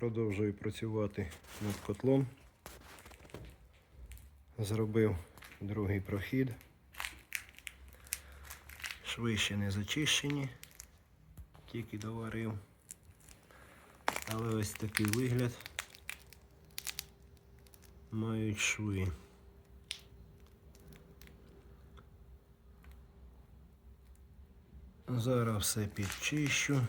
Продовжую працювати над котлом. Зробив другий прохід. Шви ще не зачищені, тільки доварив. Але ось такий вигляд мають шви. Зараз все підчищу.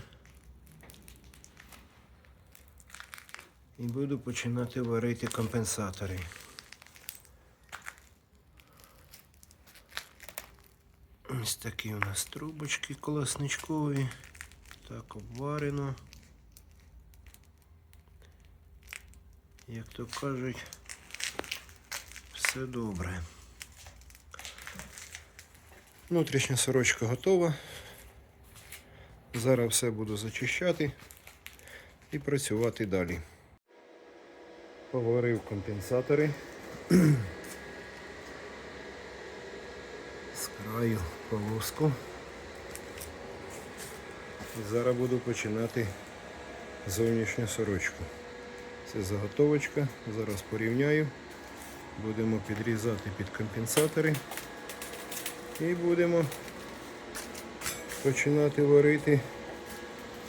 І буду починати варити компенсатори. Ось такі у нас трубочки колосничкові. Так обварено. Як то кажуть, все добре. Внутрішня сорочка готова. Зараз все буду зачищати і працювати далі. Поварив компенсатори. З краю полоску. І зараз буду починати зовнішню сорочку. Це заготовочка. Зараз порівняю. Будемо підрізати під компенсатори. І будемо починати варити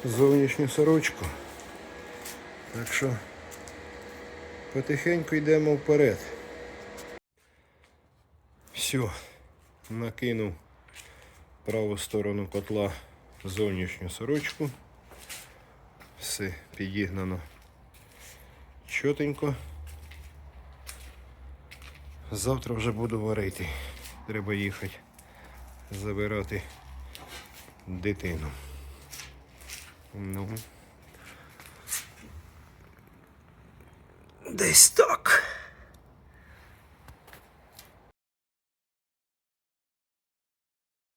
зовнішню сорочку. Так що потихеньку йдемо вперед. Все, накинув праву сторону котла зовнішню сорочку. Все підігнано чотенько. Завтра вже буду варити. Треба їхати забирати дитину. Ну. Десь так.